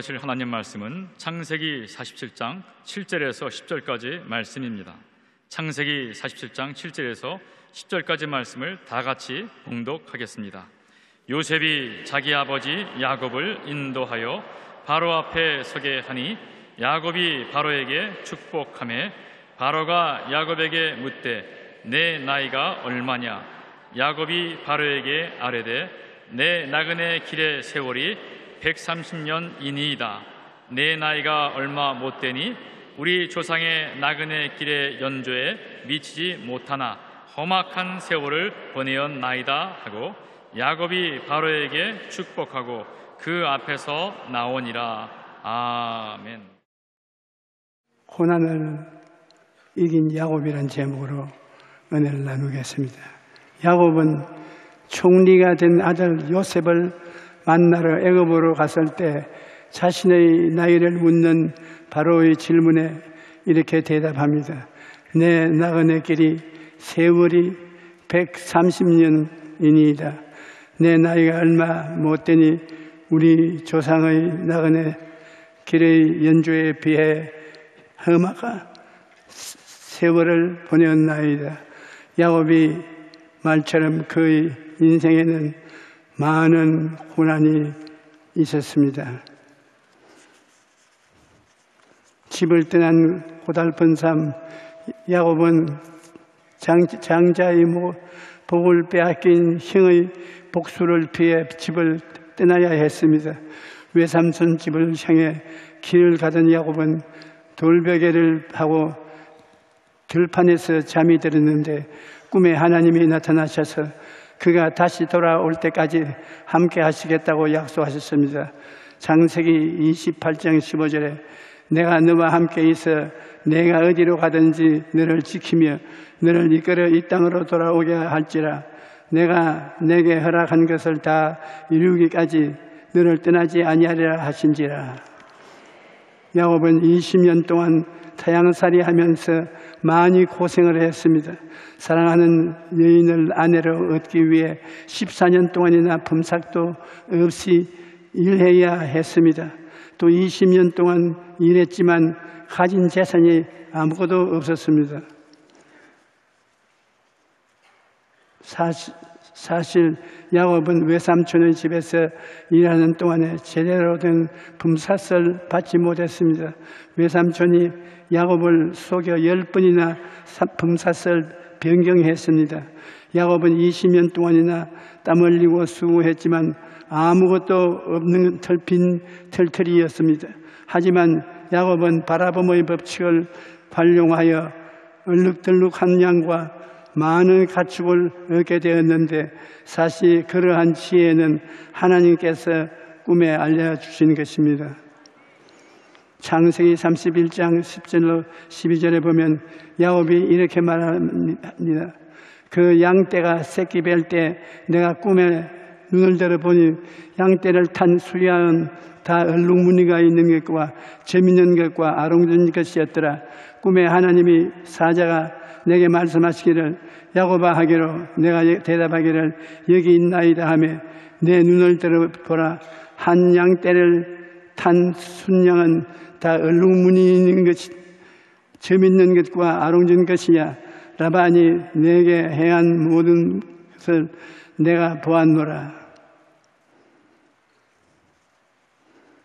받으실 하나님 말씀은 창세기 47장 7절에서 10절까지 말씀입니다. 창세기 47장 7절에서 10절까지 말씀을 다 같이 봉독하겠습니다. 요셉이 자기 아버지 야곱을 인도하여 바로 앞에 서게 하니 야곱이 바로에게 축복함에 바로가 야곱에게 묻되 내 나이가 얼마냐 야곱이 바로에게 아뢰되 내 나그네 길의 세월이 130년이니이다 내 나이가 얼마 못 되니 우리 조상의 나그네 길의 연조에 미치지 못하나 험악한 세월을 보내었나이다 하고 야곱이 바로에게 축복하고 그 앞에서 나오니라 아멘. 고난을 이긴 야곱이란 제목으로 은혜를 나누겠습니다. 야곱은 총리가 된 아들 요셉을 만나러 애굽으로 갔을 때 자신의 나이를 묻는 바로의 질문에 이렇게 대답합니다. 내 나그네 길이 세월이 130년이니이다. 내 나이가 얼마 못 되니 우리 조상의 나그네 길의 연주에 비해 험하가 세월을 보내었나이다. 야곱이 말처럼 그의 인생에는 많은 고난이 있었습니다. 집을 떠난 고달픈 삶, 야곱은 장, 장자의 복을 빼앗긴 형의 복수를 피해 집을 떠나야 했습니다. 외삼촌 집을 향해 길을 가던 야곱은 돌베개를 하고 들판에서 잠이 들었는데 꿈에 하나님이 나타나셔서 그가 다시 돌아올 때까지 함께 하시겠다고 약속하셨습니다. 장세기 28장 15절에 내가 너와 함께 있어 내가 어디로 가든지 너를 지키며 너를 이끌어 이 땅으로 돌아오게 할지라 내가 내게 허락한 것을 다 이루기까지 너를 떠나지 아니하리라 하신지라 야곱은 20년 동안 타양살이 하면서 많이 고생을 했습니다. 사랑하는 여인을 아내로 얻기 위해 14년 동안이나 품삯도 없이 일해야 했습니다. 또 20년 동안 일했지만 가진 재산이 아무것도 없었습니다. 사실, 사실 야곱은 외삼촌의 집에서 일하는 동안에 제대로 된 품삯을 받지 못했습니다. 외삼촌이 야곱을 속여 열 번이나 품삯을 변경했습니다. 야곱은 20년 동안이나 땀 흘리고 수고했지만 아무것도 없는 털핀 털털이였습니다. 하지만 야곱은 바라봄의 법칙을 활용하여 얼룩덜룩한 양과 많은 가축을 얻게 되었는데 사실 그러한 지혜는 하나님께서 꿈에 알려주신 것입니다. 창세기 31장 10절로 12절에 보면 야곱이 이렇게 말합니다. 그 양떼가 새끼 뵐 때 내가 꿈에 눈을 들어보니 양떼를 탄 수양은 다 얼룩무늬가 있는 것과 재밌는 것과 아롱진 것이었더라. 꿈에 하나님이 사자가 내게 말씀하시기를 야곱아 하기로 내가 대답하기를 여기 있나이다 하며 내 눈을 들어보라. 한 양 떼를 탄 순양은 다 얼룩무늬 있는 것이 재밌는 것과 아롱진 것이야. 라반이 내게 행한 모든 것을 내가 보았노라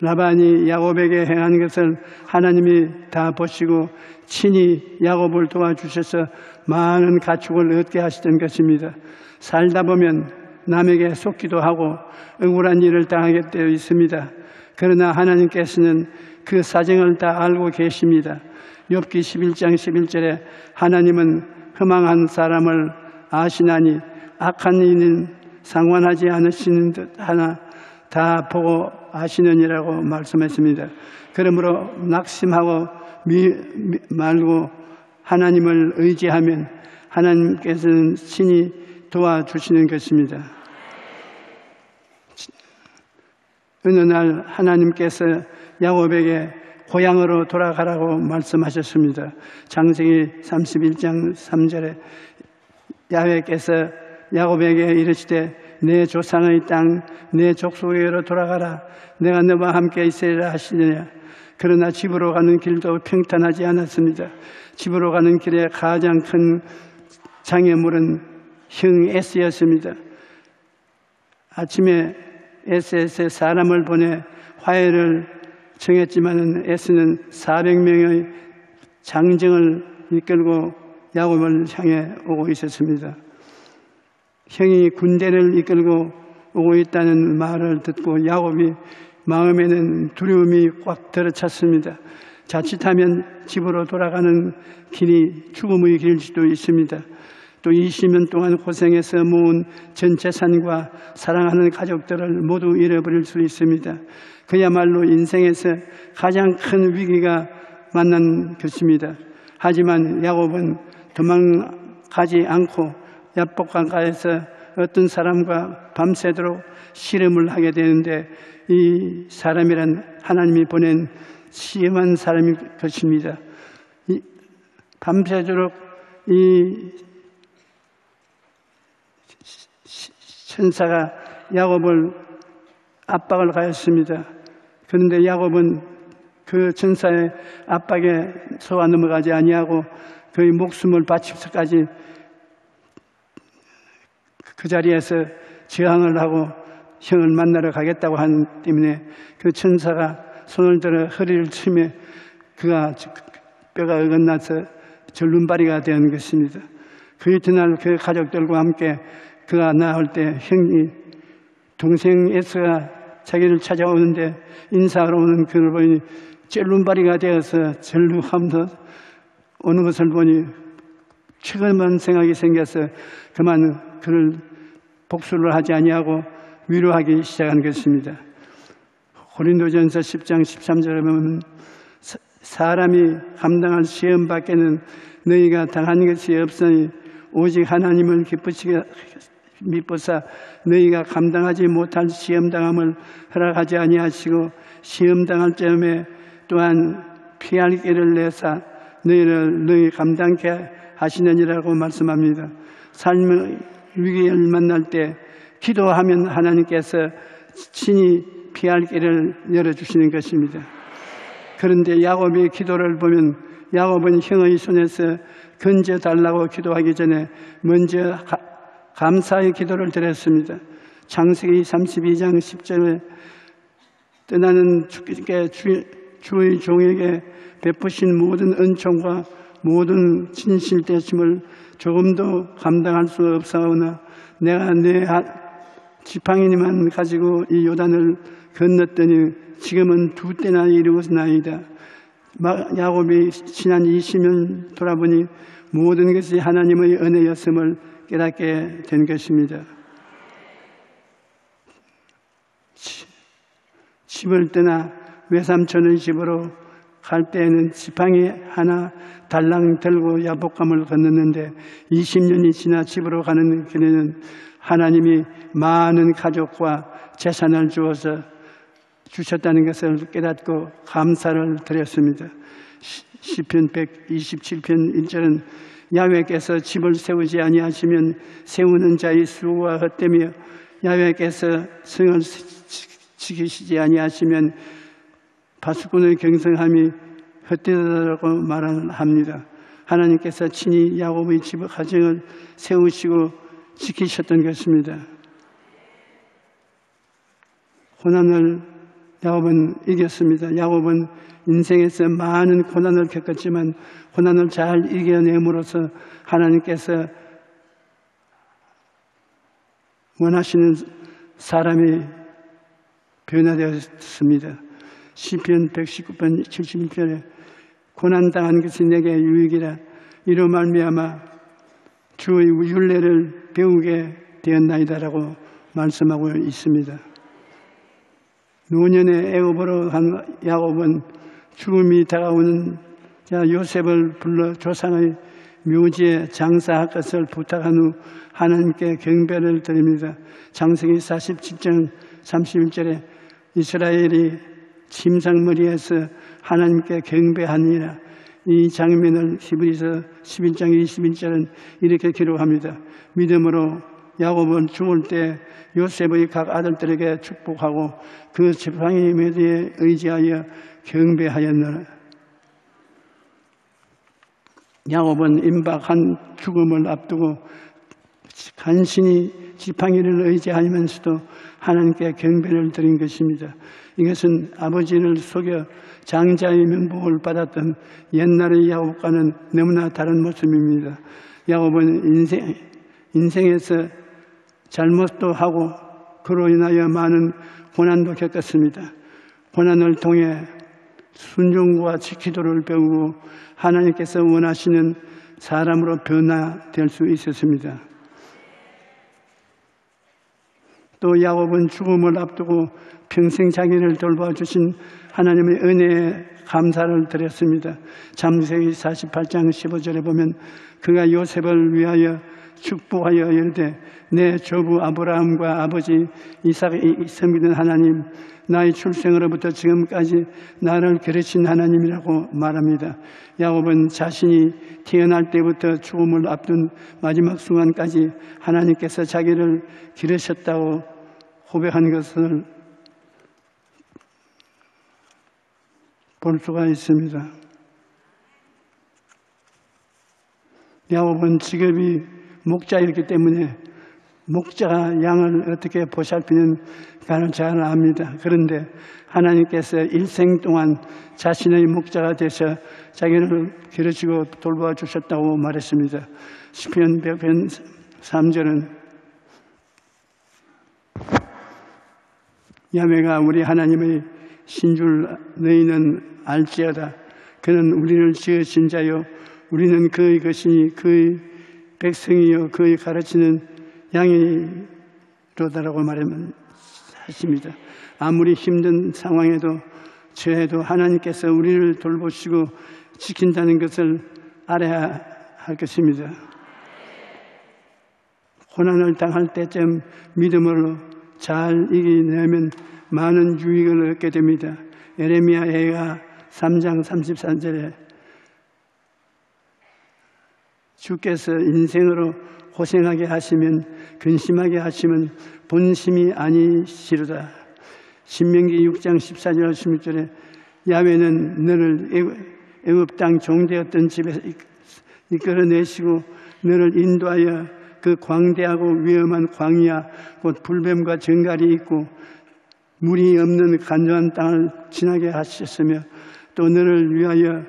라반이 야곱에게 행한 것을 하나님이 다 보시고 친히 야곱을 도와주셔서 많은 가축을 얻게 하시던 것입니다. 살다 보면 남에게 속기도 하고 억울한 일을 당하게 되어 있습니다. 그러나 하나님께서는 그 사정을 다 알고 계십니다. 욥기 11장 11절에 하나님은 허망한 사람을 아시나니 악한 이는 상관하지 않으시는 듯 하나 다 보고 아시느니라고 말씀했습니다. 그러므로 낙심하고 미, 미, 말고 하나님을 의지하면 하나님께서는 친히 도와주시는 것입니다. 어느 날 하나님께서 야곱에게 고향으로 돌아가라고 말씀하셨습니다. 장세기 31장 3절에 야훼께서 야곱에게 이르시되 내 조상의 땅, 내 족속에로 돌아가라. 내가 너와 함께 있으리라 하시느냐. 그러나 집으로 가는 길도 평탄하지 않았습니다. 집으로 가는 길에 가장 큰 장애물은 형 S였습니다. 아침에 S에서 사람을 보내 화해를 정했지만 S는 400명의 장정을 이끌고 야곱을 향해 오고 있었습니다. 형이 군대를 이끌고 오고 있다는 말을 듣고 야곱이 마음에는 두려움이 꽉 들어찼습니다. 자칫하면 집으로 돌아가는 길이 죽음의 길일 수도 있습니다. 또 20년 동안 고생해서 모은 전 재산과 사랑하는 가족들을 모두 잃어버릴 수 있습니다. 그야말로 인생에서 가장 큰 위기가 만난 것입니다. 하지만 야곱은 도망가지 않고 야복강가에서 어떤 사람과 밤새도록 씨름을 하게 되는데 이 사람이란 하나님이 보낸 시험한 사람일 것입니다. 이 밤새도록 이 천사가 야곱을 압박을 가했습니다. 그런데 야곱은 그 천사의 압박에 속아 넘어가지 아니하고 그의 목숨을 바치면서까지 그 자리에서 저항을 하고 형을 만나러 가겠다고 한 때문에 그 천사가 손을 들어 허리를 치며 그가 뼈가 어긋나서 절름발이가 되는 것입니다. 그 이튿날 그 가족들과 함께 그가 나올 때 형이 동생 에스가 자기를 찾아오는데 인사하러 오는 그를 보니 젤룸바리가 되어서 절루하면서 오는 것을 보니 최근만 생각이 생겨서 그만 그를 복수를 하지 아니하고 위로하기 시작한 것입니다. 고린도전서 10장 13절에 보면 사람이 감당할 시험 밖에는 너희가 당한 것이 없으니 오직 하나님을 기쁘시게 미쁘사 너희가 감당하지 못할 시험 당함을 허락하지 아니하시고 시험 당할 점에 또한 피할 길을 내사 너희를 너희 감당케 하시느니라고 말씀합니다. 삶의 위기를 만날 때 기도하면 하나님께서 친히 피할 길을 열어주시는 것입니다. 그런데 야곱의 기도를 보면 야곱은 형의 손에서 건져 달라고 기도하기 전에 먼저 감사의 기도를 드렸습니다. 창세기 32장 10절에 떠나는 주께 주의 종에게 베푸신 모든 은총과 모든 진실되심을 조금도 감당할 수 없사오나 내가 내 지팡이니만 가지고 이 요단을 건넜더니 지금은 두 때나 이루었나이다. 야곱이 지난 20년 돌아보니 모든 것이 하나님의 은혜였음을 깨닫게 된 것입니다. 집을 떠나 외삼촌의 집으로 갈 때에는 지팡이 하나 달랑 들고 야복감을 건넜는데 20년이 지나 집으로 가는 길에는 하나님이 많은 가족과 재산을 주어서 주셨다는 것을 깨닫고 감사를 드렸습니다. 시편 127편 1절은 야외께서 집을 세우지 아니하시면 세우는 자의 수고가 헛되며 야외께서 성을 지키시지 아니하시면 바수꾼의 경성함이 헛되다라고 말합니다. 하나님께서 친히 야곱의 집 가정을 세우시고 지키셨던 것입니다. 고난을 야곱은 이겼습니다. 야곱은 인생에서 많은 고난을 겪었지만 고난을 잘 이겨냄으로써 하나님께서 원하시는 사람이 변화되었습니다. 시편 119편 71편에 고난 당한 것이 내게 유익이라 이로 말미암아 주의 윤례를 배우게 되었나이다라고 말씀하고 있습니다. 노년에 애굽으로 간 야곱은 죽음이 다가오는 자 요셉을 불러 조상의 묘지에 장사할 것을 부탁한 후 하나님께 경배를 드립니다. 장세기 47장 31절에 이스라엘이 침상머리에서 하나님께 경배하니라 이 장면을 히브리서 11장 21절은 이렇게 기록합니다. 믿음으로 야곱은 죽을 때 요셉의 각 아들들에게 축복하고 그 지팡이에 대해 의지하여 경배하였느라. 야곱은 임박한 죽음을 앞두고 간신히 지팡이를 의지하면서도 하나님께 경배를 드린 것입니다. 이것은 아버지를 속여 장자의 면복을 받았던 옛날의 야곱과는 너무나 다른 모습입니다. 야곱은 인생, 인생에서 잘못도 하고 그로 인하여 많은 고난도 겪었습니다. 고난을 통해 순종과 지키도를 배우고 하나님께서 원하시는 사람으로 변화될 수 있었습니다. 또 야곱은 죽음을 앞두고 평생 자기를 돌봐주신 하나님의 은혜에 감사를 드렸습니다. 잠세기 48장 15절에 보면 그가 요셉을 위하여 축복하여 이르되 내 조부 아브라함과 아버지 이삭이 섬기는 하나님 나의 출생으로부터 지금까지 나를 기르신 하나님이라고 말합니다. 야곱은 자신이 태어날 때부터 죽음을 앞둔 마지막 순간까지 하나님께서 자기를 기르셨다고 고백한 것을 볼 수가 있습니다. 야곱은 직업이 목자이기 때문에 목자가 양을 어떻게 보살피는 가를 잘 압니다. 그런데 하나님께서 일생 동안 자신의 목자가 되셔 자기를 기르시고 돌봐 주셨다고 말했습니다. 시편 100편 3절은 야매가 우리 하나님의 신줄 너희는 알지어다. 그는 우리를 지으신 자요 우리는 그의 것이니 그의 백성이요 그의 가르치는 양이로다라고 말하면 하십니다. 아무리 힘든 상황에도 저에도 하나님께서 우리를 돌보시고 지킨다는 것을 알아야 할 것입니다. 고난을 당할 때쯤 믿음으로 잘 이기내면 많은 유익을 얻게 됩니다. 에레미야 애가 3장 33절에 주께서 인생으로 고생하게 하시면 근심하게 하시면 본심이 아니시로다. 신명기 6장 14절 16절에 야외는 너를 애굽 땅 종되었던 집에서 이끌어내시고 너를 인도하여 그 광대하고 위험한 광야 곧 불뱀과 정갈이 있고 물이 없는 간조한 땅을 지나게 하셨으며 또 너를 위하여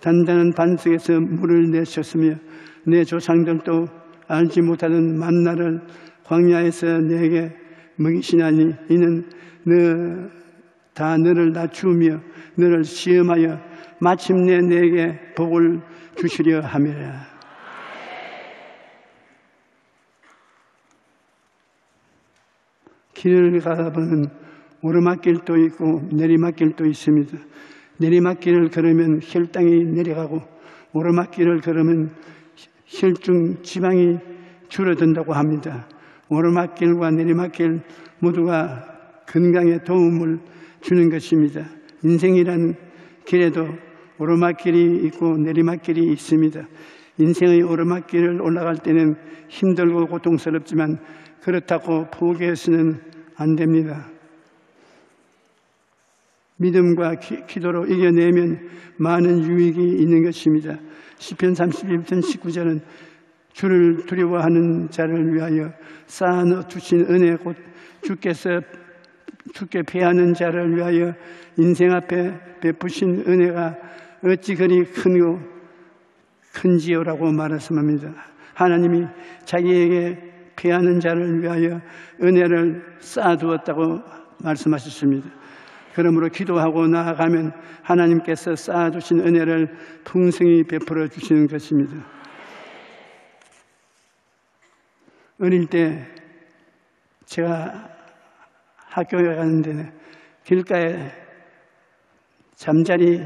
단단한 반석에서 물을 내셨으며 내 조상들도 알지 못하는 만나를 광야에서 내게 먹이시나니 이는 너 다 너를 낮추며 너를 시험하여 마침내 내게 복을 주시려 함이라. 길을 가다 보면 오르막길도 있고 내리막길도 있습니다. 내리막길을 걸으면 혈당이 내려가고 오르막길을 걸으면 혈중 지방이 줄어든다고 합니다. 오르막길과 내리막길 모두가 건강에 도움을 주는 것입니다. 인생이란 길에도 오르막길이 있고 내리막길이 있습니다. 인생의 오르막길을 올라갈 때는 힘들고 고통스럽지만 그렇다고 포기해서는 안 됩니다. 믿음과 기, 도로 이겨내면 많은 유익이 있는 것입니다. 시편 31편 19절은 주를 두려워하는 자를 위하여 쌓아놓 주신 은혜 곧 주께서 주께 피하는 자를 위하여 인생 앞에 베푸신 은혜가 어찌 그리 큰고 큰지요라고 말했습니다. 하나님이 자기에게 피하는 자를 위하여 은혜를 쌓아두었다고 말씀하셨습니다. 그러므로 기도하고 나아가면 하나님께서 쌓아두신 은혜를 풍성히 베풀어 주시는 것입니다. 어릴 때 제가 학교에 갔는데 길가에 잠자리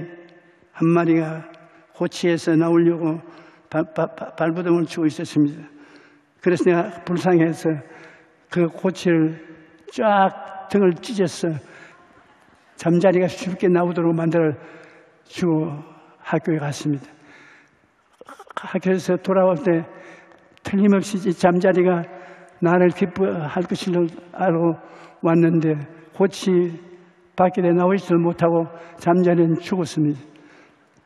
한 마리가 고치에서 나오려고 발부동을 치고 있었습니다. 그래서 내가 불쌍해서 그 고치를 쫙 등을 찢었어. 잠자리가 쉽게 나오도록 만들어 주고 학교에 갔습니다. 학교에서 돌아올 때 틀림없이 잠자리가 나를 기뻐할 것을 알고 왔는데 고치 밖에 나오지도 못하고 잠자리는 죽었습니다.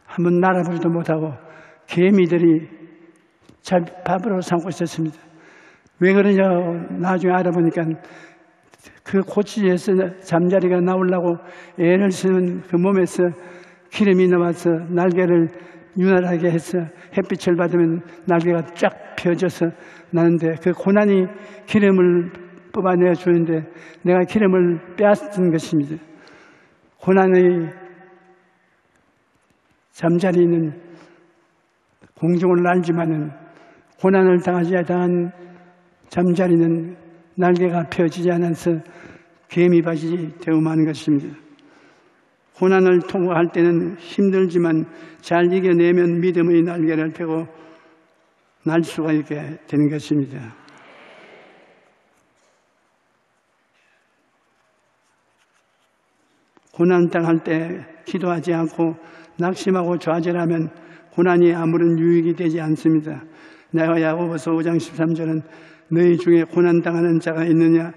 한번 날아보지도 못하고 개미들이 잘 밥으로 삼고 있었습니다. 왜 그러냐 나중에 알아보니까 그 고치에서 잠자리가 나오려고 애를 쓰는 그 몸에서 기름이 나와서 날개를 윤활하게 해서 햇빛을 받으면 날개가 쫙 펴져서 나는데 그 고난이 기름을 뽑아내 주는데 내가 기름을 빼앗은 것입니다. 고난의 잠자리는 공중을 날지만은 고난을 당하지 당한 잠자리는 날개가 펴지지 않아서 개미밭이 되어마는 것입니다. 고난을 통과할 때는 힘들지만 잘 이겨내면 믿음의 날개를 펴고 날 수가 있게 되는 것입니다. 고난 당할 때 기도하지 않고 낙심하고 좌절하면 고난이 아무런 유익이 되지 않습니다. 내가 야고보서 5장 13절은 너희 중에 고난 당하는 자가 있느냐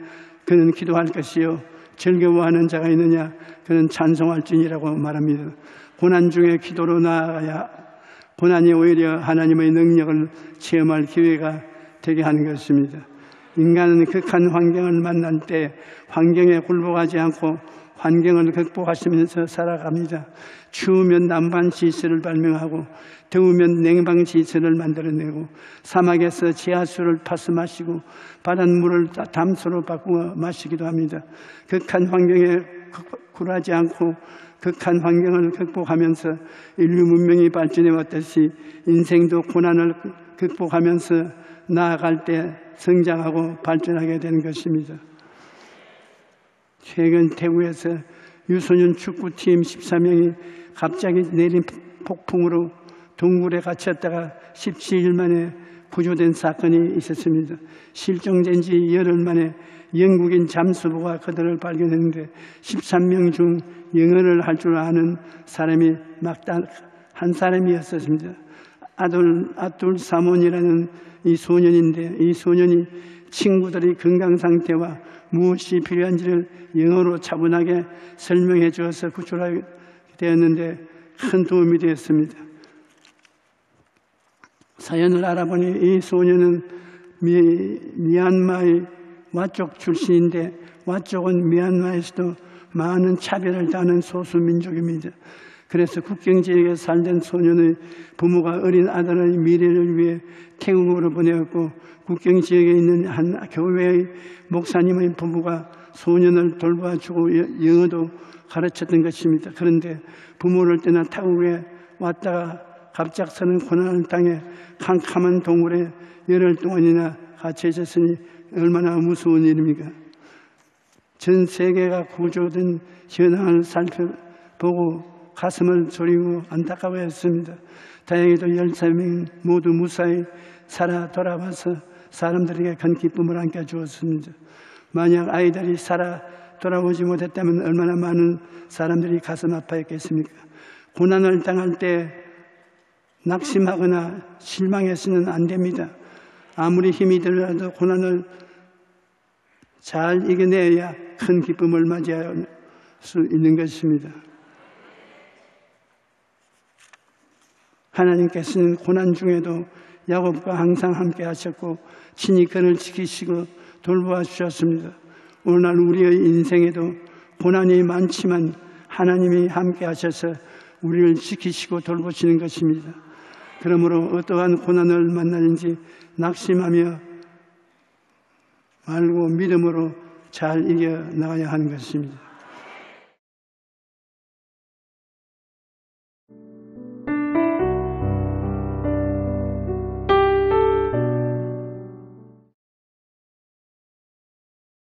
그는 기도할 것이요 즐거워하는 자가 있느냐 그는 찬송할지니라고 말합니다. 고난 중에 기도로 나아가야 고난이 오히려 하나님의 능력을 체험할 기회가 되게 하는 것입니다. 인간은 극한 환경을 만날 때 환경에 굴복하지 않고 환경을 극복하시면서 살아갑니다. 추우면 난방 시설을 발명하고 더우면 냉방 시설을 만들어내고 사막에서 지하수를 파서 마시고 바닷물을 담수로 바꾸어 마시기도 합니다. 극한 환경에 굴하지 않고 극한 환경을 극복하면서 인류 문명이 발전해 왔듯이 인생도 고난을 극복하면서 나아갈 때 성장하고 발전하게 되는 것입니다. 최근 대구에서 유소년 축구팀 14명이 갑자기 내린 폭풍으로 동굴에 갇혔다가 17일 만에 구조된 사건이 있었습니다. 실종된 지 열흘 만에 영국인 잠수부가 그들을 발견했는데 13명 중 영어를 할 줄 아는 사람이 막단 한 사람이었습니다. 아돌, 아돌 사몬이라는 이 소년인데 이 소년이 친구들의 건강 상태와 무엇이 필요한지를 영어로 차분하게 설명해 주어서 구출하게 되었는데 큰 도움이 되었습니다. 사연을 알아보니 이 소년은 미, 미얀마의 와쪽 출신인데 와쪽은 미얀마에서도 많은 차별을 당하는 소수민족입니다. 그래서 국경 지역에 살던 소년의 부모가 어린 아들의 미래를 위해 태국으로 보내었고 국경 지역에 있는 한 교회의 목사님의 부부가 소년을 돌봐주고 영어도 가르쳤던 것입니다. 그런데 부모를 떠나 타국에 왔다가 갑작스런 고난을 당해 캄캄한 동굴에 열흘 동안이나 갇혀 있었으니 얼마나 무서운 일입니까? 전 세계가 구조된 현황을 살펴보고 가슴을 졸이고 안타까워했습니다. 다행히도 13명 모두 무사히 살아 돌아와서 사람들에게 큰 기쁨을 안겨주었습니다. 만약 아이들이 살아 돌아오지 못했다면 얼마나 많은 사람들이 가슴 아파했겠습니까? 고난을 당할 때 낙심하거나 실망해서는 안 됩니다. 아무리 힘이 들어도 고난을 잘 이겨내야 큰 기쁨을 맞이할 수 있는 것입니다. 하나님께서는 고난 중에도 야곱과 항상 함께 하셨고 친히 그를 지키시고 돌보아 주셨습니다. 오늘날 우리의 인생에도 고난이 많지만 하나님이 함께 하셔서 우리를 지키시고 돌보시는 것입니다. 그러므로 어떠한 고난을 만나는지 낙심하며 말고 믿음으로 잘 이겨 나가야 하는 것입니다.